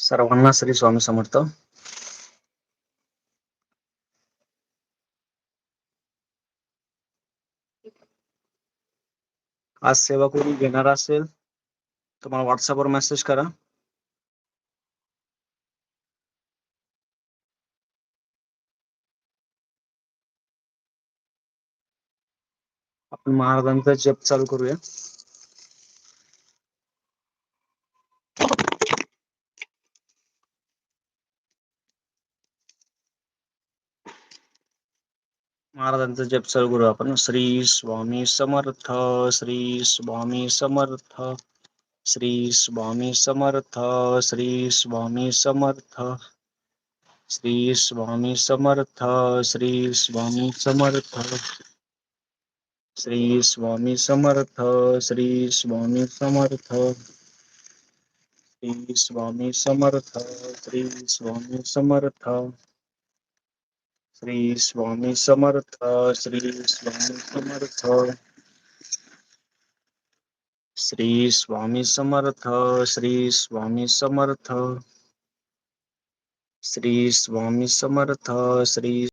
सर्वांना श्री स्वामी समर्थ। आज सेवा कोणी घेणार असेल, तर मला व्हॉट्सअपवर मेसेज करा. आपण महाराजांचा जप चालू करूया. महाराजांचा जप चालू करू आपण श्री स्वामी समर्थ श्री स्वामी समर्थ श्री स्वामी समर्थ श्री स्वामी समर्थ श्री स्वामी समर्थ श्री स्वामी समर्थ श्री स्वामी समर्थ श्री स्वामी समर्थ श्री स्वामी समर्थ श्री स्वामी समर्थ શ્રી સ્વામી સમર્થ, શ્રી સ્વામી સમર્થ. શ્રી સ્વામી સમર્થ, શ્રી સ્વામી સમર્થ. શ્રી સ્વામી સમર્થ, શ્રી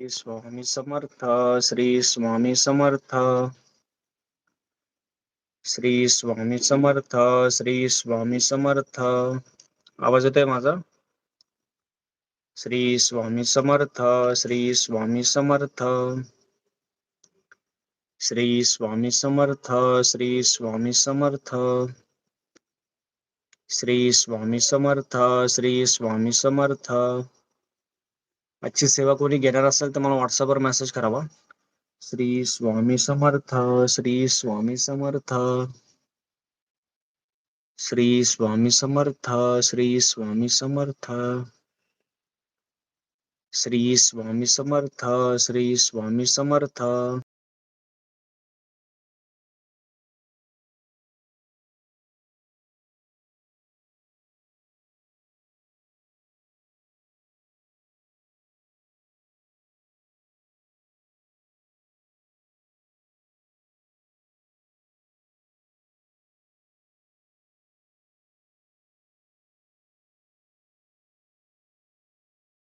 श्री स्वामी समर्थ, श्री स्वामी समर्थ। श्री स्वामी समर्थ, श्री स्वामी समर्थ। आवाज़ येतोय माझा? श्री स्वामी समर्थ, श्री स्वामी समर्थ। श्री स्वामी समर्थ, श्री स्वामी समर्थ। श्री स्वामी समर्थ, श्री स्वामी समर्थ। आजची सेवा कोणी घेणार असेल तर मला व्हॉट्सअपवर मेसेज करावा. श्री स्वामी समर्थ, श्री स्वामी समर्थ. श्री स्वामी समर्थ, श्री स्वामी समर्थ. श्री स्वामी समर्थ, श्री स्वामी समर्थ.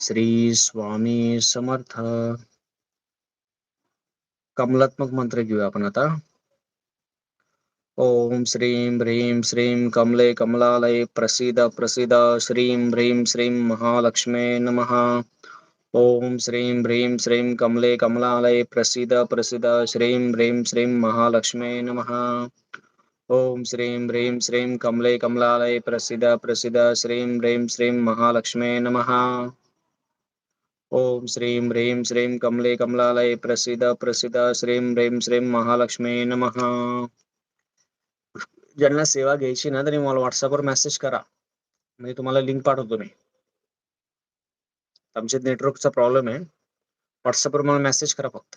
श्री स्वामी समर्थ। कमलात्मक मंत्र घेऊया आपण आता. ओम श्रीं ह्रीं श्रीं कमले कमलालय प्रसिद प्रसीद। श्रीं ह्रीं श्रीं महालक्ष्मे नमः। ओम श्रीं ह्रीं श्रीं कमले कमलालय प्रसिद प्रसिद। श्रीं ह्रीं श्रीं महालक्ष्मे नमः। ओम श्रीं ह्रीं श्रीं कमले कमलालय प्रसिद प्रसिद। श्रीं ह्रीं श्रीं महालक्ष्मे नमः। ॐ श्रीं ह्रीं श्रीं कमले कमलालये प्रसिद प्रसिद, श्रीं ह्रीं श्रीं महालक्ष्मी नमः। ज्यांना सेवा घ्यायची ना, तरी मला व्हॉट्सअपवर मेसेज करा. म्हणजे तुम्हाला लिंक पाठवतो मी. आमच्या नेटवर्कचा प्रॉब्लेम आहे. व्हॉट्सअपवर मला मेसेज करा फक्त.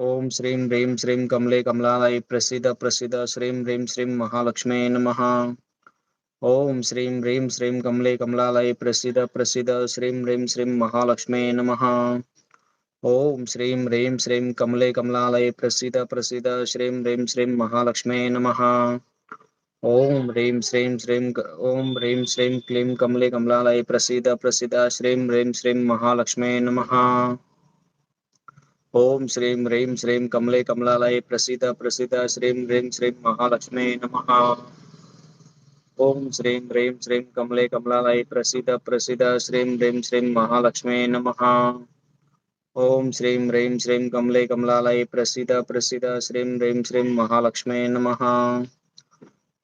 ॐ श्रीं ह्रीं श्रीं कमले कमलालये प्रसीद प्रसीद श्रीं ह्रीं श्रीं महालक्ष्मी नमः। ॐ श्रीं ह्रीं श्रीं कमले कमलालये प्रसीद प्रसीद श्रीं ह्रीं श्रीं महालक्ष्मी नमः। ॐ श्रीं ह्रीं श्रीं कमले कमलालये प्रसीद प्रसीद श्रीं ह्रीं श्रीं महालक्ष्मी नमः। ॐ ह्रीं श्रीं श्रीं ॐ ह्रीं श्रीं क्लीं कमले कमलालये प्रसीद प्रसीद श्रीं ह्रीं श्रीं महालक्ष्मी नमः। ॐ श्रीं ह्रीं श्रीं कमले कमलालये प्रसीद प्रसीद, श्रीं ह्रीं श्रीं महालक्ष्मी नमः। ॐ श्रीं ह्रीं श्रीं कमले कमलालये प्रसीद प्रसीद, श्रीं ह्रीं श्रीं महालक्ष्मी नमः। ॐ श्रीं ह्रीं श्रीं कमले कमलालये प्रसीद प्रसीद, श्रीं ह्रीं श्रीं महालक्ष्मी नमः।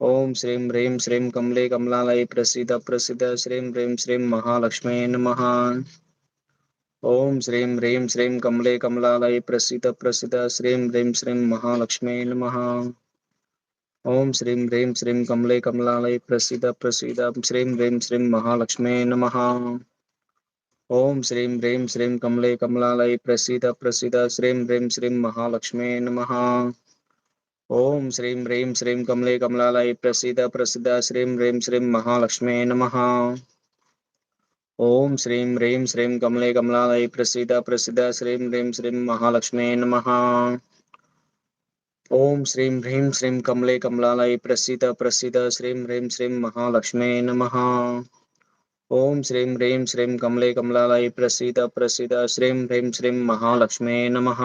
ॐ श्रीं ह्रीं श्रीं कमले कमलालये प्रसीद प्रसीद, श्रीं ह्रीं श्रीं महालक्ष्मी नमः। ॐ श्रीं ह्रीं श्रीं कमले कमलालये प्रसीद प्रसीद श्रीं ह्रीं श्रीं महालक्ष्मी नमः। ॐ श्रीं ह्रीं श्रीं कमले कमलालये प्रसीद प्रसीद श्रीं ह्रीं श्रीं महालक्ष्मी नमः। ॐ श्रीं ह्रीं श्रीं कमले कमलालये प्रसीद प्रसीद श्रीं ह्रीं श्रीं महालक्ष्मी नमः। ॐ श्रीं ह्रीं श्रीं कमले कमलालये प्रसीद प्रसीद श्रीं ह्रीं श्रीं महालक्ष्मी नमः। ॐ श्रीं ह्रीं श्रीं कमले कमलालये प्रसीद प्रसीद श्रीं ह्रीं श्रीं महालक्ष्मी नमः। ॐ श्रीं ह्रीं श्रीं कमले कमलालये प्रसीद प्रसीद श्रीं ह्रीं श्रीं महालक्ष्मी नमः। ॐ श्रीं ह्रीं श्रीं कमले कमलालये प्रसीद प्रसीद श्रीं ह्रीं श्रीं महालक्ष्मी नमः।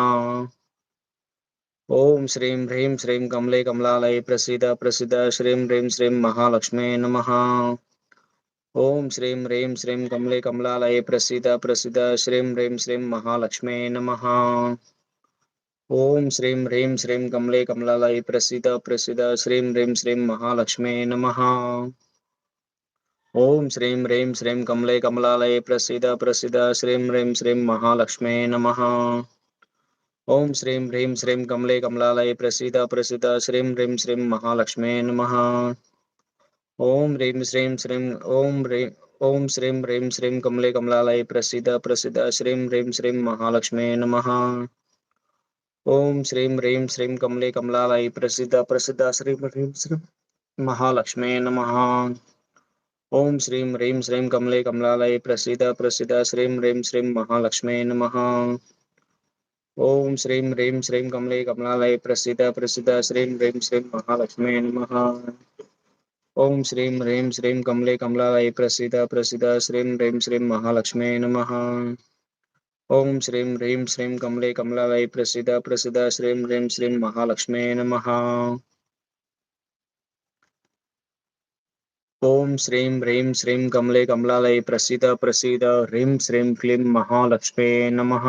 ॐ श्रीं ह्रीं श्रीं कमले कमलालये प्रसीद प्रसीद श्रीं ह्रीं श्रीं महालक्ष्मी नमः। ॐ श्रीं ह्रीं श्रीं कमले कमलालये प्रसीद प्रसीद, श्रीं ह्रीं श्रीं महालक्ष्मी नमः। ॐ श्रीं ह्रीं श्रीं कमले कमलालये प्रसीद प्रसीद, श्रीं ह्रीं श्रीं महालक्ष्मी नमः। ॐ श्रीं ह्रीं श्रीं कमले कमलालये प्रसीद प्रसीद, श्रीं ह्रीं श्रीं महालक्ष्मी नमः। ॐ श्रीं ह्रीं श्रीं कमले कमलालये प्रसीद प्रसीद, श्रीं ह्रीं श्रीं महालक्ष्मी नमः। ॐ ह्रीं श्रीं श्रीं ॐ ह्रीं ॐ श्रीं ह्रीं श्रीं कमले कमलालये प्रसीद प्रसिद्ध श्रीं ह्रीं श्रीं महालक्ष्मी नमः। ॐ श्रीं ह्रीं श्रीं कमले कमलालये प्रसिद्ध प्रसिद्ध श्रीं ह्रीं श्रीं महालक्ष्मी नमः। ॐ श्रीं ह्रीं श्रीं कमले कमलालये प्रसीद प्रसीद श्रीं ह्रीं श्रीं महालक्ष्मी नमः। ॐ श्रीं ह्रीं श्रीं कमले कमलालये प्रसीद प्रसिद्ध श्रीं ह्रीं श्रीं महालक्ष्मी नमः। ॐ श्रीं ह्रीं श्रीं कमले कमलालये प्रसीद प्रसीद, श्रीं ह्रीं श्रीं महालक्ष्मी नमः। ॐ श्रीं ह्रीं श्रीं कमले कमलालये प्रसीद प्रसीद, श्रीं ह्रीं श्रीं महालक्ष्मी नमः। ॐ श्रीं ह्रीं श्रीं कमले कमलालये प्रसीद प्रसीद, ह्रीं श्रीं क्लीं महालक्ष्मे नमः।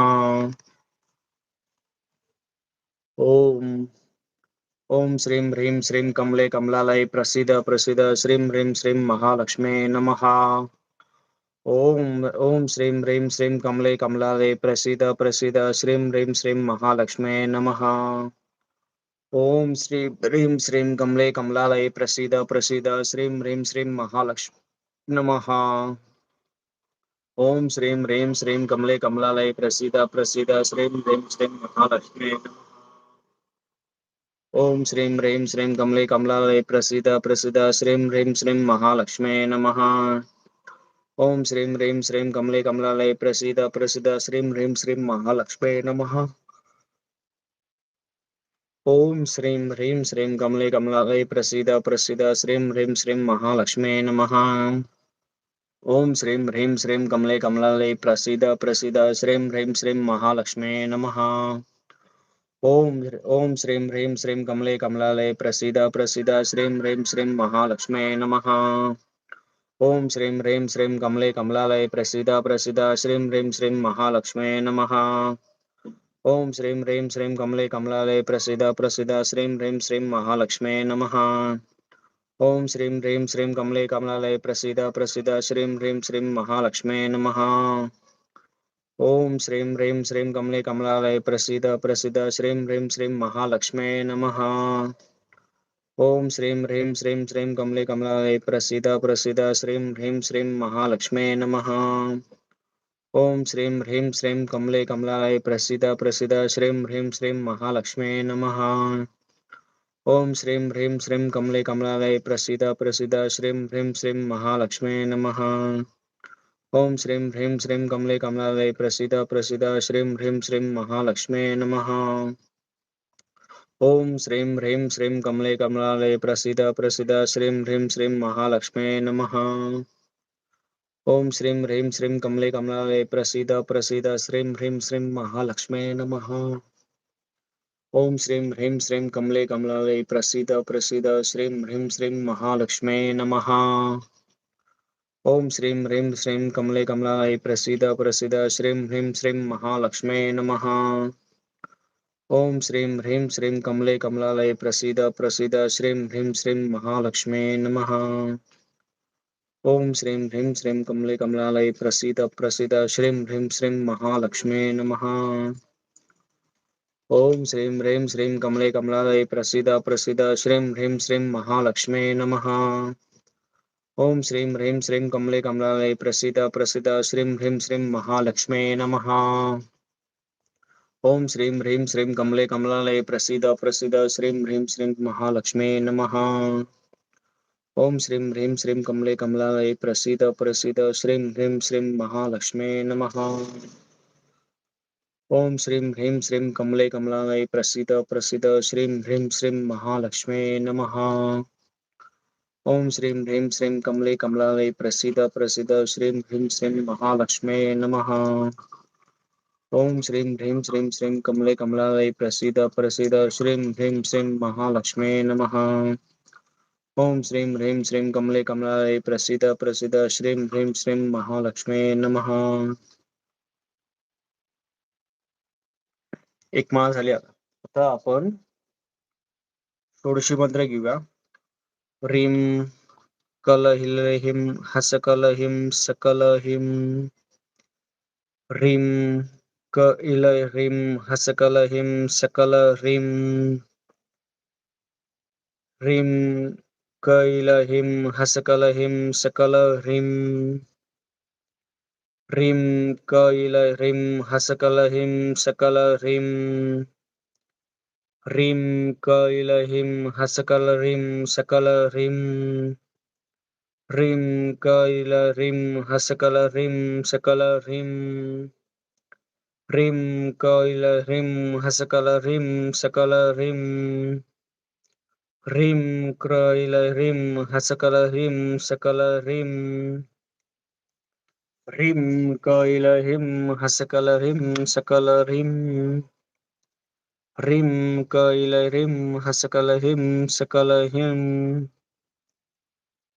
ॐ ॐ श्रीं ह्रीं श्रीं कमले कमलालये प्रसीद प्रसीद। श्रीं ह्रीं श्रीं महालक्ष्मी नमः। ॐ ॐ श्रीं ह्रीं श्रीं कमले कमलालय प्रसीद प्रसीद। श्रीं ह्रीं श्रीं महालक्ष्मी नमः। ॐ श्रीं, ह्रीं श्रीं कमले कमलालये प्रसीद प्रसीद। श्रीं ह्रीं श्रीं महालक्ष्मी नमः। ॐ श्रीं ह्रीं श्रीं कमले कमलालये प्रसीद प्रसीद। श्रीं ह्रीं श्रीं महालक्ष्मी नमः। ॐ श्रीं ह्रीं श्रीं कमले कमलालये प्रसिद, प्रसीद। श्रीं ह्रीं श्रीं महालक्ष्मे नमः। ॐ श्रीं ह्रीं श्रीं कमले कमलालये प्रसिद, प्रसीद। श्रीं ह्रीं श्रीं महालक्ष्मे नमः। ॐ श्रीं ह्रीं श्रीं कमले कमलालये प्रसिद प्रसिद। श्रीं ह्रीं श्रीं महालक्ष्मे नमः। ॐ श्रीं ह्रीं श्रीं कमले कमलालये प्रसीद प्रसीद। श्रीं ह्रीं श्रीं महालक्ष्मे नमः। ॐ ॐ श्रीं ह्रीं श्रीं कमले कमलालये प्रसीद प्रसीद, श्रीं ह्रीं श्रीं महालक्ष्मे नमः। ॐ श्रीं ह्रीं श्रीं कमले कमलालये प्रसीद प्रसीद, श्रीं ह्रीं श्रीं महालक्ष्मे नमः। ॐ श्रीं ह्रीं श्रीं कमले कमलालये प्रसीद प्रसीद, श्रीं ह्रीं श्रीं महालक्ष्मे नमः। ॐ श्रीं ह्रीं श्रीं कमले कमलालये प्रसीद प्रसीद, श्रीं ह्रीं श्रीं महालक्ष्मे नमः। ॐ श्रीं ह्रीं श्रीं कमले कमलालये प्रसीद प्रसीद श्रीं ह्रीं श्रीं महालक्ष्मे नमः। ॐ श्रीं ह्रीं श्रीं श्रीं कमले कमलालये प्रसीद प्रसीद श्रीं ह्रीं श्रीं महालक्ष्मे नमः। ॐ श्रीं ह्रीं श्रीं कमले कमलालये प्रसीद प्रसीद श्रीं ह्रीं श्रीं महालक्ष्मे नमः। ॐ श्रीं ह्रीं श्रीं कमले कमलालये प्रसीद प्रसीद श्रीं ह्रीं श्रीं महालक्ष्मे नमः। ॐ श्रीं ह्रीं श्रीं कमले कमलालये प्रसिद प्रसीद, श्रीं ह्रीं श्रीं महालक्ष्मे नमः। ॐ श्रीं ह्रीं श्रीं कमले कमलालये प्रसिद प्रसिद, श्रीं ह्रीं श्रीं महालक्ष्मे नमः। ॐ श्रीं ह्रीं श्रीं कमले कमलालये प्रसिद प्रसीद, श्रीं ह्रीं श्रीं महालक्ष्मे नमः। ॐ श्रीं ह्रीं श्रीं कमले कमलालये प्रसीद प्रसीद, श्रीं ह्रीं श्रीं महालक्ष्मे नमः। ॐ श्रीं ह्रीं श्रीं कमले कमलालये प्रसीद प्रसीद, श्रीं ह्रीं श्रीं महालक्ष्मे नमः। ॐ श्रीं ह्रीं श्रीं कमले कमलालये प्रसीद प्रसीद, श्रीं ह्रीं श्रीं महालक्ष्मे नमः। ॐ श्रीं ह्रीं श्रीं कमले कमलालये प्रसीद प्रसीद, श्रीं ह्रीं श्रीं महालक्ष्मे नमः। ॐ श्रीं ह्रीं श्रीं कमले कमलालये प्रसीद प्रसीद, श्रीं ह्रीं श्रीं महालक्ष्मे नमः। ॐ श्रीं ह्रीं श्रीं कमले कमलालये प्रसीद प्रसीद, श्रीं ह्रीं श्रीं महालक्ष्मे नमः। ॐ श्रीं ह्रीं श्रीं कमले कमलालये प्रसीद प्रसीद, श्रीं ह्रीं श्रीं महालक्ष्मे नमः। ॐ श्रीं ह्रीं श्रीं कमले कमलालये प्रसीद प्रसीद, श्रीं ह्रीं श्रीं महालक्ष्मे नमः। ॐ श्रीं ह्रीं श्रीं कमले कमलालये प्रसीद प्रसीद, श्रीं ह्रीं श्रीं महालक्ष्मे नमः। ॐ श्रीं ह्रीं श्रीं कमले कमलालये प्रसीद प्रसीद श्रीं ह्रीं श्रीं महालक्ष्मे नमः ॐ श्रीं ह्रीं श्रीं श्रीं कमले कमलालये प्रसीद प्रसीद श्रीं ह्रीं श्रीं महालक्ष्मे नमः ॐ श्रीं ह्रीं श्रीं कमले कमलालये प्रसिद प्रसीद श्रीं ह्रीं श्रीं महालक्ष्मे नमः एक माळ झाली आता. आपण षोडशी मंत्र घेऊया. ह्रीं कल हिल हिम हसकल हिम सकल हिम ह्रीं क इल ह्रीं हसकल हिम सकल ह्रीं ह्रीं क इल हिम हसकल हिम सकल ह्रीं ह्रीं क इल ह्रीं हसकल हिम सकल ह्रीं ह्रीं क इल हिम हसकल ह्रीं सकल ह्रीं ह्रीं क इल ह्रीं हसकल ह्रीं सकल ह्रीं ह्रीं क इल ह्रीं हसकल ह्रीं सकल ह्रीं ह्रीं क्र इल ह्रीं हसकल ह्रीं सकल ह्रीं ह्रीं क इल ह्रीं हसकल ह्रीं सकल ह्रीं ह्रीं क इल ह्रीं हसकल ह्रीं सकल ह्रीं।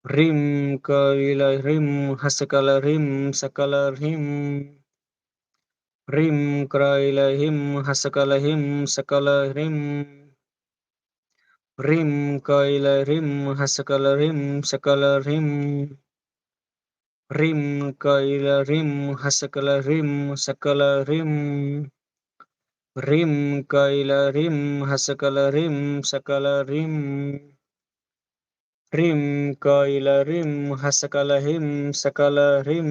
ह्रीं क इल ह्रीं हसकल ह्रीं सकल ह्रीं। ह्रीं क्र इल ह्रीं हसकल ह्रीं सकल ह्रीं। ह्रीं क इल ह्रीं हसकल ह्रीं सकल ह्रीं। ह्रीं क इल ह्रीं हसकल ह्रीं सकल ह्रीं। ह्रीं क इल ह्रीं हसकल ह्रीं सकल ह्रीं ह्रीं क इल ह्रीं हसकल ह्रीं सकल ह्रीं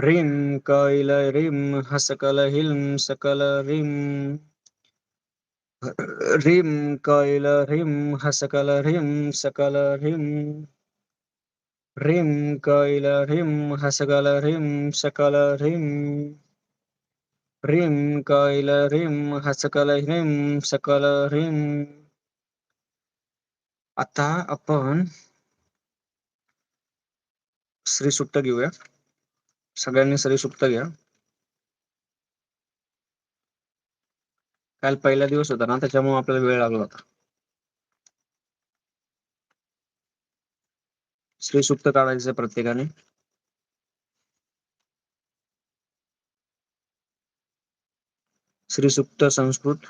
ह्रीं क इल ह्रीं हसकल ह्रीं सकल ह्रीं ह्रीं कैल ह्रीं हसकल ह्रीं सकल ह्रीं ह्रीं कैल ह्रीं हसकल ह्रीं ह्रीं कैल ह्रीं हसकल ह्रीं सकल ह्रीं आता आपण श्री सुप्त घेऊया. सगळ्यांनी श्री सुप्त घ्या. काल पहिला दिवस होता ना त्याच्यामुळे आपल्याला वेळ लागला होता. श्री सुप्त काढायचं प्रत्येकाने. श्री सुप्त संस्कृत।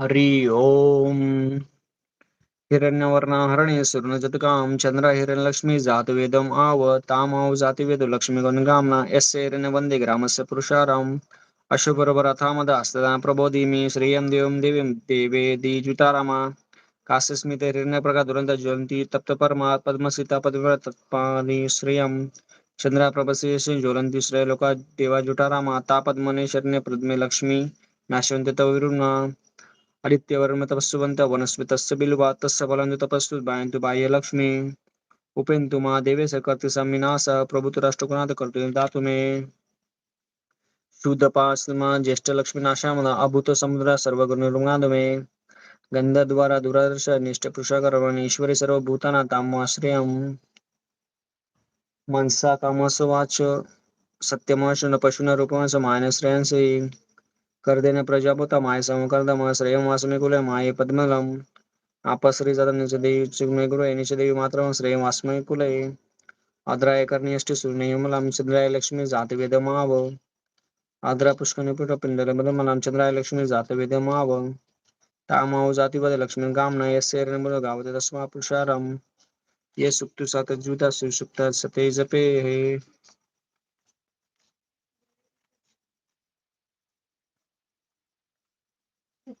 हरि ओम। हिरण्यवर्णहरणे सुवर्णजतकां चंद्र हिरण्यलक्ष्मी जातवेदम् आव ताम तामाव जातिवेदो लक्ष्मीगणगाम्ना यस्य हिरण्यवन्दे ग्रामस्य पुरुषाराम। अशुभरभरथामदास्तदा प्रबोधिमी श्रियं देवं देवीं देवे हिरण्यप्रका तप्तपरमा श्रियं ज्वलन्ति श्रेयलोका देवाजुटारामा तापद्मने लक्ष्मी नाशवन्ति तव आदित्यवर्म तपस्सुवन्त वनस्पतस्य बिल्वा तस्य बाह्यलक्ष्मी उपेन्तु मा देवे सकर्तिसम्मिनास प्रभुतराष्ट्रकुणात् कर्तुं दातु मे शुद्धपास्मा, ज्येष्ठलक्ष्मीनाशामन अभूत समुद्र सर्वगुणरुणाद मे गन्धद्वारा दुरादर्श निष्ठपृषकरवण ईश्वरी सर्वभूताना तामाश्रयम् मनसा कामसवाच सत्यमाश, न पशुन रूपमास मायनश्रेयांसि कर्देन, प्रजापता, माय समकर्दम श्रेयमासमे कुले, माये, पद्मलम् आपश्री जातं निचदेवी चिग्मे गुरु निचदेवी मात्रं श्रेयमास्मै कुले अद्राय कर्णियष्टि सुनियमलां चन्द्राय, लक्ष्मी जातवेदमाव आद्रा पुष्कनिपुटपिण्डलमदमलां चन्द्राय लक्ष्मी जातवेदमाव तामाव जातिवद लक्ष्मी गाम्ना यस्य गावते तस्मा पुरुषारम् ये सुक्तु सतज्जुता सुसुप्ता सते जपे हे। ते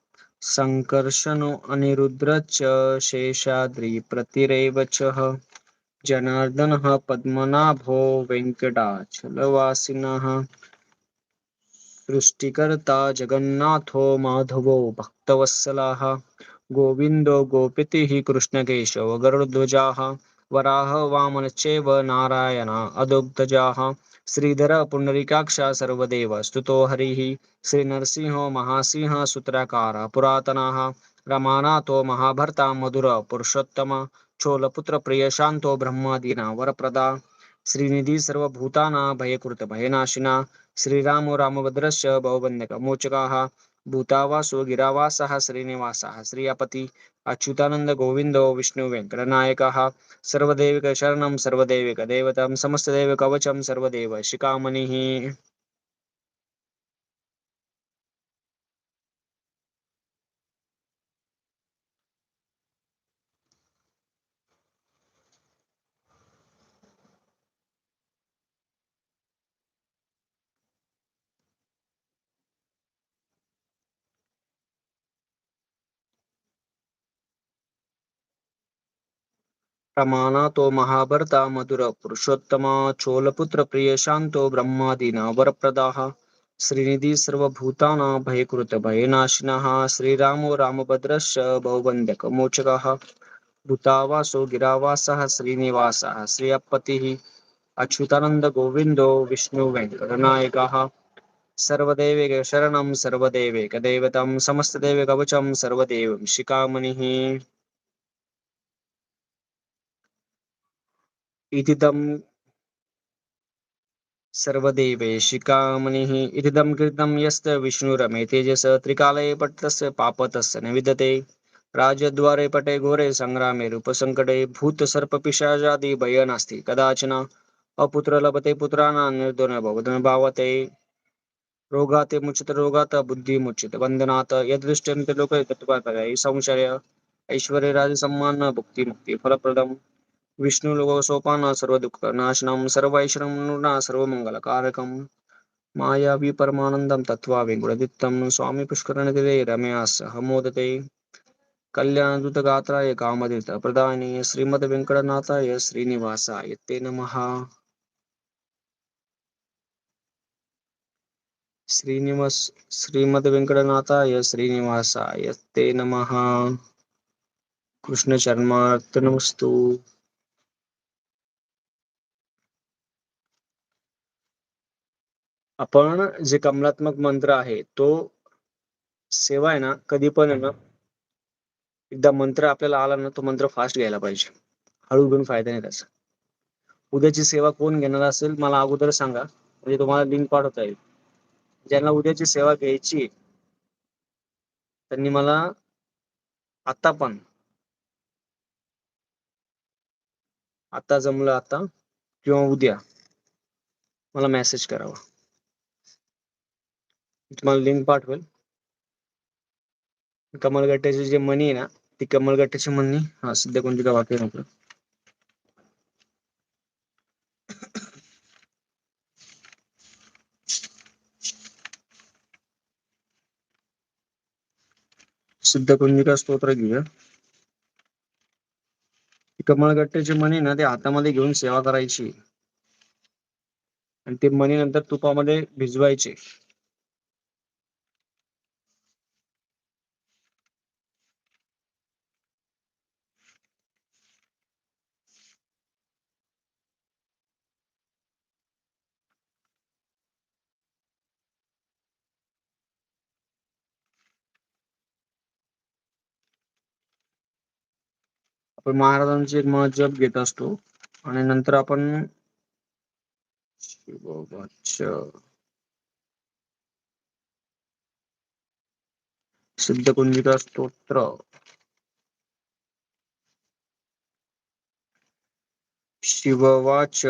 मित्तविक्रमः सङ्कर्षणो अनिरुद्रश्च शेषाद्रिप्रतिरेव च जनार्दनः पद्मनाभो वेङ्कटाचलवासिनः। सृष्टिकर्ता जगन्नाथो माधवो भक्तवत्सलाः। गोविन्दो गोपितिः कृष्णकेशव गरुडध्वजाः। वराह वामनश्चैव नारायण अदोग्धजाः। श्रीधर पुण्डरीकाक्ष सर्वदेव स्तुतो हरिः। श्रीनरसिंहो महासिंह सूत्रकार पुरातनाः। रमानाथो महाभर्ता मधुर पुरुषोत्तम। चोलपुत्र प्रियशान्तो ब्रह्मादीना वरप्रदा। श्रीनिधी सर्वभूताना भयकृत भयनाशिना। श्रीरामो रामभद्रस्य भवबन्धकमोचकाः भूतावासो गिरावासः श्रीनिवासः श्रियपति। अच्युतानन्द सर्वदेविक देवता समस्त देव कवचम सर्वदेव शिखामणिः प्रमाणातो महाभर्ता मधुर पुरुषोत्तमा, चोलपुत्र प्रियशान्तो ब्रह्मादीना वरप्रदाः। श्रीनिधि सर्वभूतानां भयकृत भयनाशिनः। श्रीरामो रामभद्रश्च भवबन्धकमोचकः भूतावासो गिरावासः श्रीनिवासः श्रियपतिः। गोविन्दो विष्णुवेङ्कटनायकः सर्वदेवैक शरणं सर्वदेवैकदैवतं समस्तदेवकवचं सर्वदेवं शिखामणिः। इति तं सर्वदेवेशिकामणिः इदं कृतं यस्य विष्णुरमेतेजस त्रिकाले पट्टस्य पापतस्य न विद्यते राजद्वारे पटे घोरे सङ्ग्रामे रूपसङ्कटे भूतसर्पपिशाचादि भय नास्ति कदाचन। अपुत्र लभते पुत्राणां निर्धन भावते रोगाते मुच्यते रोगात बुद्धिमुच्यते बन्धनात् यदृष्टन्ते लोके तत्त्वतय संशय। ऐश्वर्य राजसम्मान भुक्ति मुक्ति फलप्रदम्। विष्णुलोकसोपान सर्वदुःखनाशनं सर्वैश्वर्यं सर्वमङ्गलकारकम् मायावी परमानन्दं तत्त्वा विगुणदित्तं स्वामी पुष्करणगिरे रमया सह मोदते। कल्याणदूतगात्राय कामदीर्थप्रदायिने श्रीमद्वेङ्कटनाथाय श्रीनिवासाय ते नमः। श्रीनिवास, श्रीमद्वेङ्कटनाथाय श्रीनिवासाय ते नमः। कृष्णचर्मार्पणमस्तु आपण जे कमलात्मक मंत्र आहे तो सेवा आहे ना कधी पण आहे ना एकदा मंत्र आपल्याला आला ना तो मंत्र फास्ट घ्यायला पाहिजे. हळू घेऊन फायदा नाही त्याचा. उद्याची सेवा कोण घेणार असेल मला अगोदर सांगा. म्हणजे तुम्हाला लिंक पाठवता येईल. ज्यांना उद्याची सेवा घ्यायची त्यांनी मला आता पण आता जमलं आता किंवा उद्या मला मेसेज करावा. तुम्हाला लिंक पाठवेल. कमलगट्ट्याची जे मनी आहे ना ती कमलगट्ट्याची मनी हा सध्या कोणती का वाक्य नको सिद्ध कुंजिका स्तोत्र घेऊया. कमळगट्ट्याची मणी ना ते हातामध्ये घेऊन सेवा करायची. आणि ते मणी नंतर तुपामध्ये भिजवायचे. आपण महाराजांची एक जप घेत असतो. आणि नंतर आपण सिद्ध कुंजिका स्तोत्र. शिववाच.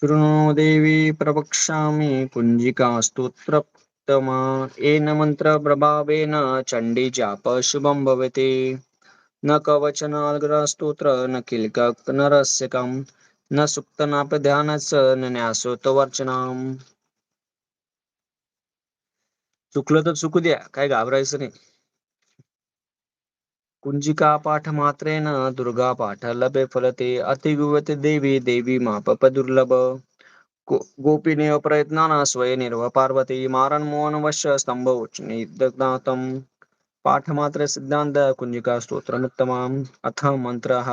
शृणो देवी प्रवक्ष्यामि कुञ्जिका स्तोत्रोत्तमा येन मन्त्रप्रभावेन चण्डी जाप शुभं भवति. न कवचनाग्रस्तोत्र न किल्क न रस्यकम न सुक्त नाप ध्यानच न न्यासोत्तवर्चनाम चुकलं तर चुकू द्या काय घाबरायचं नाही. कुंजिका पाठ मात्रेन दुर्गा पाठ लभे फलते अतिगुवते देवी देवी मापप दुर्लभ गो- प्रयत्नाना स्वयनिर्व पार्वती मारण मोहन वश्य स्तंभ उच्च पाठ मात्र सिद्धांत कुंजिका स्तोत्रमुत्तमाम्। अथ मंत्रः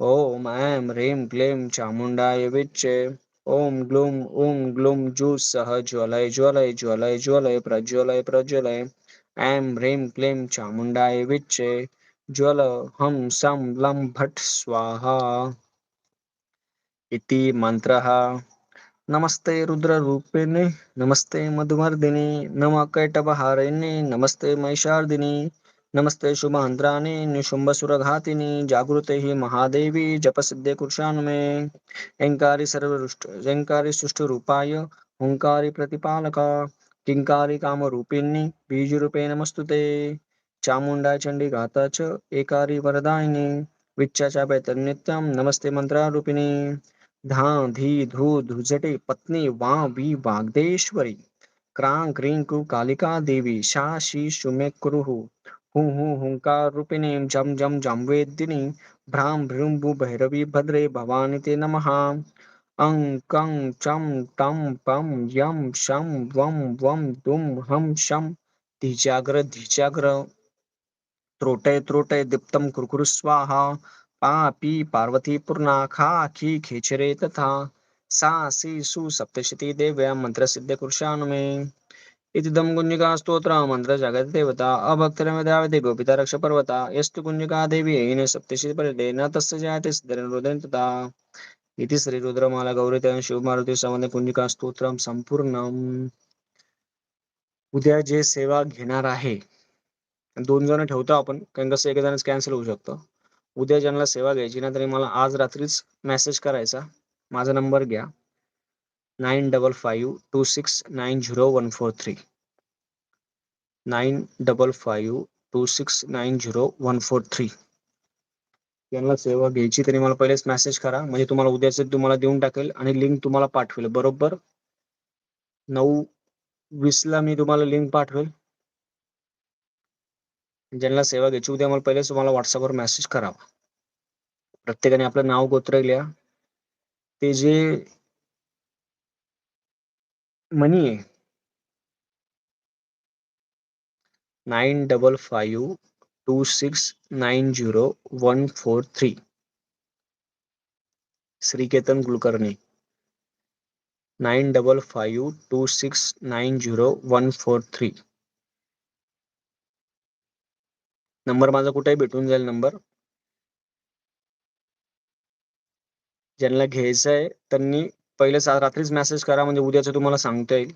ॐ ऐं ह्रीं क्लीं चामुण्डाय विच्चे ॐ ग्लूं ॐ ग्लूं जू सह ज्वलय ज्वलय ज्वलय ज्वलय प्रज्वलय प्रज्वलय ऐं ह्रीं क्लीं चामुण्डाय विच्चे ज्वल, हं, सं लं भट् स्वाहा। इति मन्त्रः। नमस्ते रुद्र रुद्ररूपिणे, नमस्ते मधुमर्दिनि नम कैटभहारिणि नमस्ते महिषार्दिनि, नमस्ते शुभान्त्राणि निशुम्भसुरघातिनि, जागृते हि महादेवी, जपसिद्धे कुर्शानुमे ऐङ्कारी सर्वरुष्ट, ऐङ्कारी सुष्ठुरूपाय, हुङ्कारी प्रतिपालका, किङ्कारी कामरूपिणी, बीजरूपे नमस्तु ते चामुण्डा चण्डीघाता च, एकारी वरदायिनी विच्चाचा नित्यं नमस्ते मन्त्रारूपिणी। धा धी धू धुजटे पत्नी वा वी वाग्देश्वरी। क्रां क्रीं कु कालिका देवी शा शी शुमे कुरुः हुं हुं हुंकार रूपिणीं जं जं जाम्वेदिनी भ्रां भ्रूं भू भैरवी भद्रे भवानी ते नमः अं कं पं यं शं वं वं दुं हं शं। धिजाग्र धिजाग्र। त्रोटय त्रोटय स्वाहा। पापी पार्वती पूर्णा खा खेचरे तथा सा सी सु सप्तशती देव्या मंत्रसिद्ध कुर्शानुमे इतिदं कुञ्जिका स्तोत्र मंत्र जगत देवता अभक्तरमदावति गोपिता रक्ष पर्वता, यस्तु कुञ्जिका देवी येन सप्तशती पर्यटे न तस्य जायते सिद्धरनुरोधन तथा। इति श्री रुद्रमाला गौरीतयं शिवमारुती समन्वय पुंजिका स्तोत्रम संपूर्णम उद्या जे सेवा घेणार आहे, दोन जण ठेवतो आपण, कारण कसं एक जणच कॅन्सल होऊ शकतं. उद्या ज्यांना सेवा घ्यायची ना तरी मला आज रात्रीच मेसेज करायचा. माझा नंबर घ्या. Nine double five two six nine zero one four three nine double five two six nine zero one four three यांना सेवा घ्यायची तरी मला पहिलेच मेसेज करा. म्हणजे तुम्हाला उद्याच तुम्हाला देऊन टाकेल आणि लिंक तुम्हाला पाठवेल. बरोबर? नऊ वीसला मी तुम्हाला लिंक पाठवेल. ज्यांना सेवा घ्यायची, उद्या मला पहिलेच तुम्हाला व्हॉट्सअपवर मेसेज करावा प्रत्येकाने आपलं नाव, गोत्र लिहा. ते जे मनी आहे. Nine double five two six nine zero one four three Shriketan Kulkarni. Nine double five two six nine zero one four three number माझा कुठेही भेटून जाईल नंबर. ज्यांना घ्यायचं आहे त्यांनी पहिले रात्रीच मेसेज करा म्हणजे उद्याचं तुम्हाला सांगता येईल.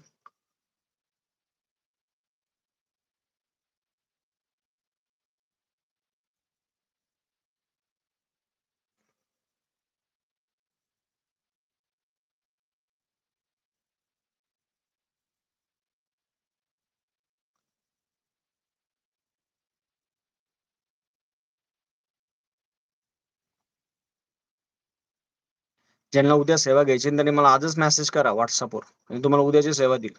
ज्यांना उद्या सेवा घ्यायची त्यांनी मला आजच मेसेज करा व्हॉट्सअपवर आणि तुम्हाला उद्याची सेवा देईल.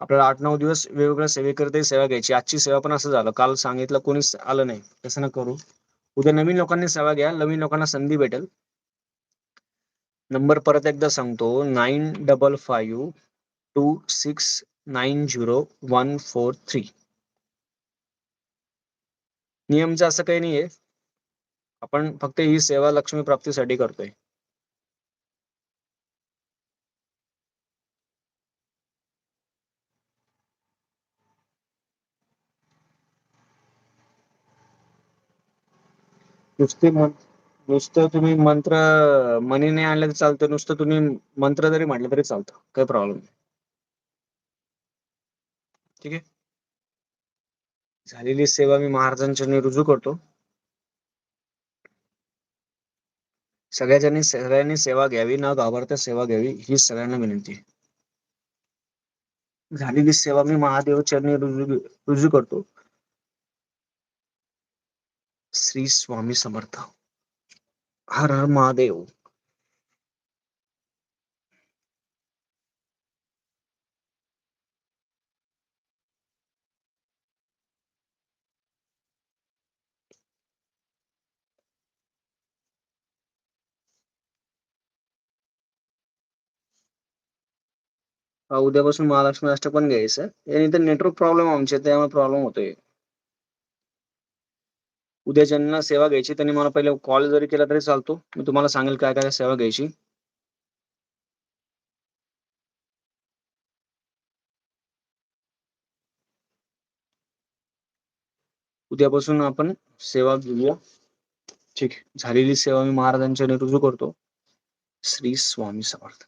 आपल्याला आठ नऊ दिवस वेगवेगळ्या सेवेकरताही सेवा घ्यायची आजची सेवा पण असं झालं. काल सांगितलं कोणीच आलं नाही. तसं ना करू. उद्या नवीन लोकांनी सेवा घ्या. नवीन लोकांना संधी भेटेल. नंबर परत एकदा सांगतो. Nine double five two six nine zero one four three. नियमचं असं काही नाहीये. आपण फक्त ही सेवा लक्ष्मी प्राप्तीसाठी करतोय. नुसते मन नुसतं तुम्ही मंत्र मनी नाही आणलं तर चालतं नुसतं तुम्ही मंत्र जरी म्हटलं तरी चालतं. काही प्रॉब्लेम नाही. ठीक आहे? झालेली सेवा मी महाराजांच्या रुजू करतो. सगळ्याच्यानी सगळ्यांनी सेवा घ्यावी न घाबरता सेवा घ्यावी ही सगळ्यांना विनंती आहे. झालेली सेवा मी महादेव चरणी रुजू रुजू करतो. श्री स्वामी समर्थ। हर हर महादेव। उद्यापासून महालक्ष्मी अष्टक पण घ्यायचं नेटवर्क प्रॉब्लेम आमच्या, त्यामुळे प्रॉब्लेम होतोय. उद्या ज्यांना सेवा घ्यायची त्यांनी मला पहिले कॉल जरी केला तरी चालतो. मी तुम्हाला सांगेल काय काय सेवा घ्यायची. उद्यापासून आपण सेवा घेऊया. ठीक. आहे झालेली सेवा मी महाराजांच्या रुजू करतो. श्री स्वामी समर्थ.